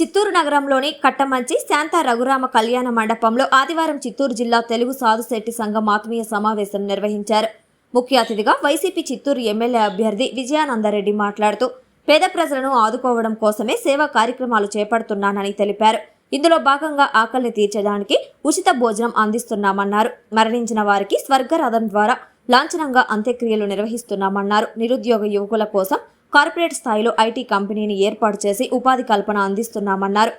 చిత్తూరు నగరంలోని కట్టమంచి శాంత రఘురామ కళ్యాణ మండపంలో ఆదివారం చిత్తూరు జిల్లా తెలుగు సాధుశెట్టి సంఘం ఆత్మీయ సమావేశం నిర్వహించారు. ముఖ్య అతిథిగా వైసీపీ చిత్తూరు ఎమ్మెల్యే అభ్యర్థి విజయానందరెడ్డి మాట్లాడుతూ పేద ప్రజలను ఆదుకోవడం కోసమే సేవా కార్యక్రమాలు చేపడుతున్నానని తెలిపారు. ఇందులో భాగంగా ఆకలిని తీర్చడానికి ఉచిత భోజనం అందిస్తున్నామన్నారు. మరణించిన వారికి స్వర్గరథం ద్వారా లాంఛనంగా అంత్యక్రియలు నిర్వహిస్తున్నామన్నారు. నిరుద్యోగ యువకుల కోసం కార్పొరేట్ స్థాయిలో ఐటీ కంపెనీని ఏర్పాటు చేసి ఉపాధి కల్పన అందిస్తున్నామన్నారు.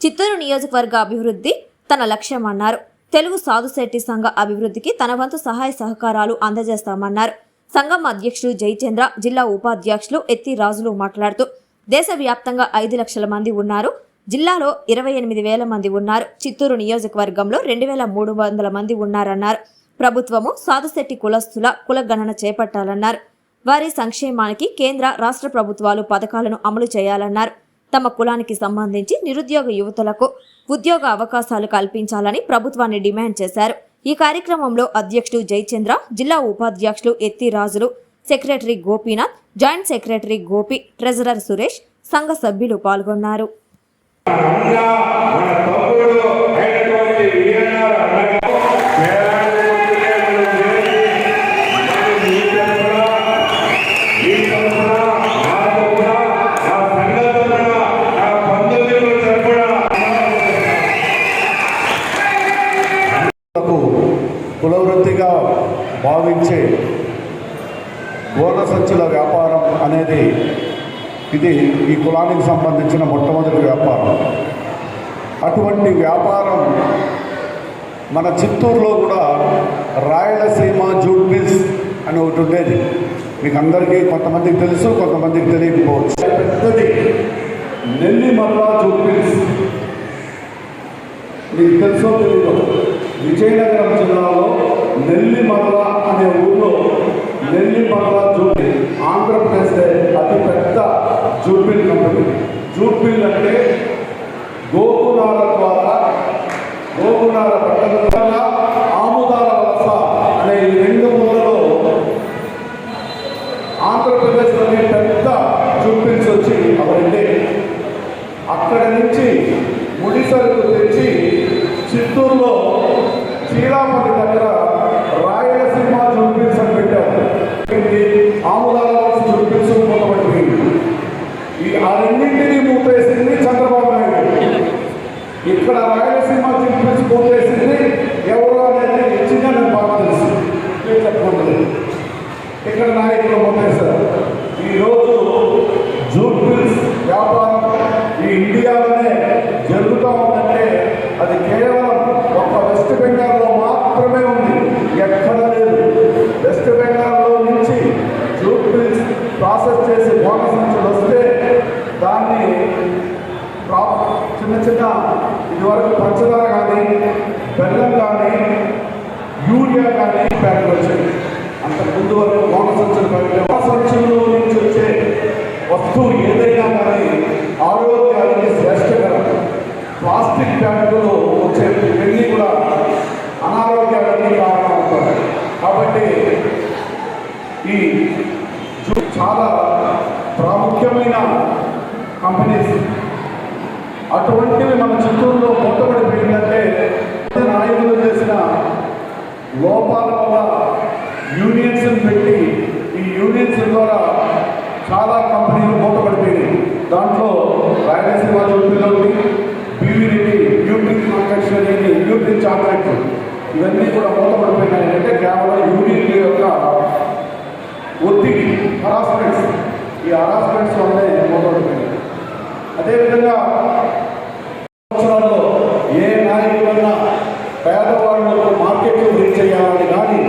చిత్తూరు నియోజకవర్గ అభివృద్ధి తన లక్ష్యమన్నారు తెలుగు సాధుశెట్టి సంఘ అభివృద్ధికి తన వంతు సహాయ సహకారాలు అందజేస్తామన్నారు. సంఘం అధ్యక్షుడు జయచంద్ర జిల్లా ఉపాధ్యక్షులు ఎత్తి రాజులు మాట్లాడుతూ దేశవ్యాప్తంగా ఐదు లక్షల మంది ఉన్నారు. జిల్లాలో ఇరవై ఎనిమిది వేల మంది ఉన్నారు. చిత్తూరు నియోజకవర్గంలో రెండు వేల మూడు వందల మంది ఉన్నారన్నారు. ప్రభుత్వము సాధుశెట్టి కులస్తుల కులగణన చేపట్టాలన్నారు. వారి సంక్షేమానికి కేంద్ర రాష్ట్ర ప్రభుత్వాలు పథకాలను అమలు చేయాలన్నారు. తమ కులానికి సంబంధించి నిరుద్యోగ యువతులకు ఉద్యోగ అవకాశాలు కల్పించాలని ప్రభుత్వాన్ని డిమాండ్ చేశారు. ఈ కార్యక్రమంలో అధ్యక్షుడు జయచంద్ర జిల్లా ఉపాధ్యక్షులు Etti Rajulu secretary Gopinath joint secretary Gopi treasurer Suresh సంఘ సభ్యులు పాల్గొన్నారు. భావించే గోడ సంచుల వ్యాపారం అనేది ఇది ఈ కులానికి సంబంధించిన మొట్టమొదటి వ్యాపారం. అటువంటి వ్యాపారం మన చిత్తూరులో కూడా రాయలసీమ జూట్ మిల్స్ అని ఒకటి ఉండేది. మీకు అందరికీ కొంతమందికి తెలుసు కొంతమందికి తెలియకపోవచ్చు. పెద్దది నెల్లిమల్ల జూట్ మిల్స్. మీకు తెలుసో తెలియదు విజయనగరం జిల్లాలో నెల్లిమర్ల అనే ఊర్లో నెల్లిమర్ల జూపిల్ ఆంధ్రప్రదేశ్ అతి పెద్ద జూపిల్ కంపెనీ. జూపిల్ అంటే గోకులాల ద్వారా గోకులాల బట్టల ద్వారా ఆముదాల వలస అనే ఈ రెండు ఊళ్ళలో ఆంధ్రప్రదేశ్లోని పెద్ద జూట్ మిల్స్ వచ్చి అవన్నీ అక్కడ నుంచి ముడి సరుకు తెచ్చి చిత్తూరులో చీరాపతి దగ్గర రాయలసీమ జూపిల్స్ అని పెట్టారు ఇది ఆముదాల జూపిల్స్ మూతపడిపోయింది ఈ ఆ రెండింటినీ మూపేసింది చంద్రబాబు నాయుడు ఇక్కడ రాయలసీమ జూపిల్స్ మూపేసింది ఎవరు అనేది నిజంగా నేను బాగా తెలుసు నేను చెప్పుకుంటుంది ఇక్కడ నాయకులు మూపేశారు ఈరోజు జూట్ మిల్స్ వ్యాపారం ఈ ఇండియాలోనే జరుగుతూ ఉందంటే అది కేవలం ఒక వెస్ట్ బెంగాల్లో మాత్రమే ఉంది ఎక్కడ లేదు వెస్ట్ బెంగాల్లో నుంచి జూట్ మిల్స్ ప్రాసెస్ చేసి బోనస్ నుంచి వస్తే దాన్ని ప్రా- చిన్న చిన్న ఇదివరకు పంచదార కానీ బెల్లం కానీ యూరియా కానీ ప్యాకెట్ వచ్చాయి అంతకు ముందు వరకు బోనస్ సంచులు ప్యాకెట్ ఆ చాలా ప్రాముఖ్యమైన కంపెనీస్ అటువంటివి మన చిత్తూరులో మూతపడిపోయిందంటే నాయకులు చేసిన లోపాల వల్ల యూనియన్స్ పెట్టి ఈ యూనియన్స్ ద్వారా చాలా కంపెనీలు మూతపడిపోయినాయి దాంట్లో రాయలసీమ జోపిలో బీవీ రెడ్డి యూనిట్ కాంట్రాక్షన్ అని యూనిట్ ఇవన్నీ కూడా మూతపడిపోయినాయి అంటే కేవలం యూనిట్ యొక్క ఒత్తిడి హరాస్మెంట్స్ ఈ హరాస్మెంట్స్ వల్లే మొదలవుతుంది అదేవిధంగా సంవత్సరాల్లో ఏ నాయకులన్నా పేదవాళ్ళకు మార్కెట్ రీచ్ చేయాలని కానీ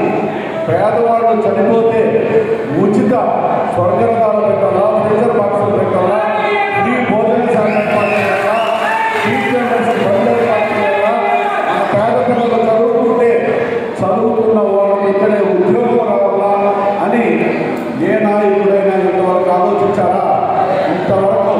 పేదవాళ్ళు చనిపోతే ప్రయోజనాన్ని ఎప్పుడైనా ఇంతవరకు ఆలోచించారా? ఇంతవరకు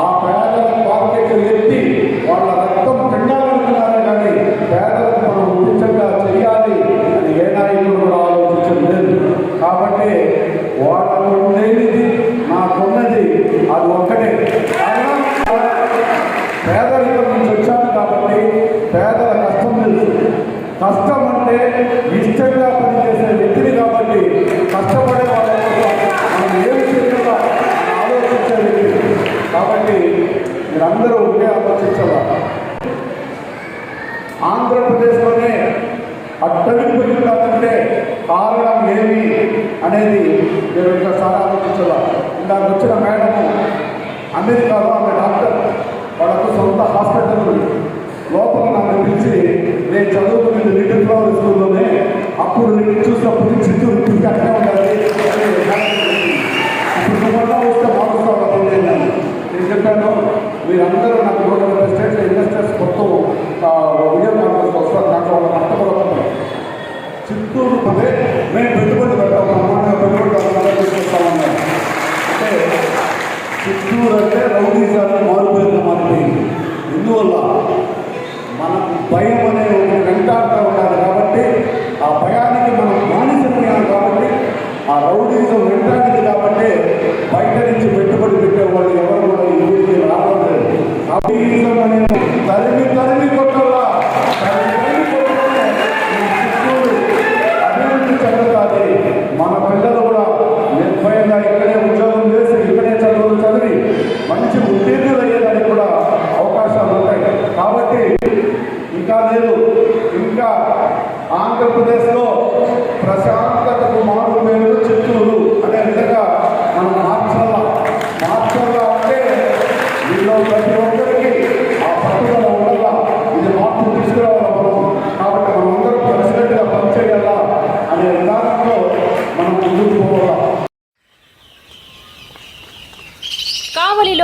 ఆ పేదలకు బాధ్యతలు ఎత్తి వాళ్ళ రక్తం పిండాలనుకున్నారే కానీ పేదలకు మనం ఉచితంగా చేయాలి అని ఏ నాయకుడు కూడా ఆలోచించడం లేదు. కాబట్టి వాళ్ళకు లేనిది నాకున్నది అది ఒక్కటే. పేదరికం నుంచి వచ్చాను కాబట్టి పేదల కష్టం తెలుసు. కష్టం అంటే ఇష్టం అందరూ ఉండే ఆలోచించాలా ఆంధ్రప్రదేశ్లోనే అట్టడుగు కాదంటే కారణం ఏమి అనేది నేను ఒకసారి ఆలోచించాలా ఇందాక వచ్చిన మేడం అమెరికాలో ఆమె డాక్టర్ వాళ్ళకు సొంత హాస్పిటల్ ఉంది. లోపల నన్ను పిలిచి నేను చదువుకునేది లిటిల్ ఫ్లవర్ స్కూల్లోనే అప్పుడు నేను చూసినప్పుడు చిత్తూరు చూసి అక్కడే ఉండాలి ఇప్పుడు మళ్ళా వస్తే మారుస్తాను నేను నేను చెప్పాను మీరందరూ నాకు నూట డెబ్బై స్టేట్ల ఇన్వెస్టర్స్ మొత్తం ఆ, వీడియో కాన్ఫరెన్స్ వస్తారు దాంట్లో వాళ్ళ నష్టపడతారు చిత్తూరు పదే మేము పెట్టుబడి పెడతాం బ్రహ్మాండంగా పెట్టుబడి తీసుకొస్తామన్నారు అంటే చిత్తూరు అంటే రౌడీజాన్ని మారిపోయింది మారిపోయింది ఎందువల్ల మనకు భయం అనే ఒక వెంటాడుతూ ఉండాలి కాబట్టి ఆ భయానికి మనం మానసికమయ్యాం కాబట్టి ఆ రౌడీజం వింటానికి కాబట్టి బయట నుంచి పెట్టుబడి పెట్టే వాళ్ళు ఎవరు కూడా ఈ ఊరికి రావడం లేదు రౌడీజం అనేది తరిమి తరిమి కొట్టాలా తరిమి తరిమి కొట్టాలే ఈ చిత్తూరు అభివృద్ధి చెందుతుంది మన పిల్లలు కూడా నిర్భయంగా ఇక్కడే ఉద్యోగం చేసి ఇక్కడే చదువులు చదివి మంచి ఉత్తీర్ణులు అయ్యేదానికి కూడా అవకాశాలు ఉంటాయి కాబట్టి ఇంకా లేదు ఇంకా ఆంధ్రప్రదేశ్లో ప్రశాంతతకు మారు పేరు చిత్తూరు అనే విధంగా మనం మార్చాలా మార్చాలా అంటే వీళ్ళు ప్రతి ఒక్కరికి ఆ పట్టుదల ఉండాలా ఇది మార్పు తీసుకురావాలా మనం కాబట్టి మనం అందరం కలిసినట్టుగా పనిచేయాలా అనే విధానంలో మనం ముందుకు పోవాలా కావలిలో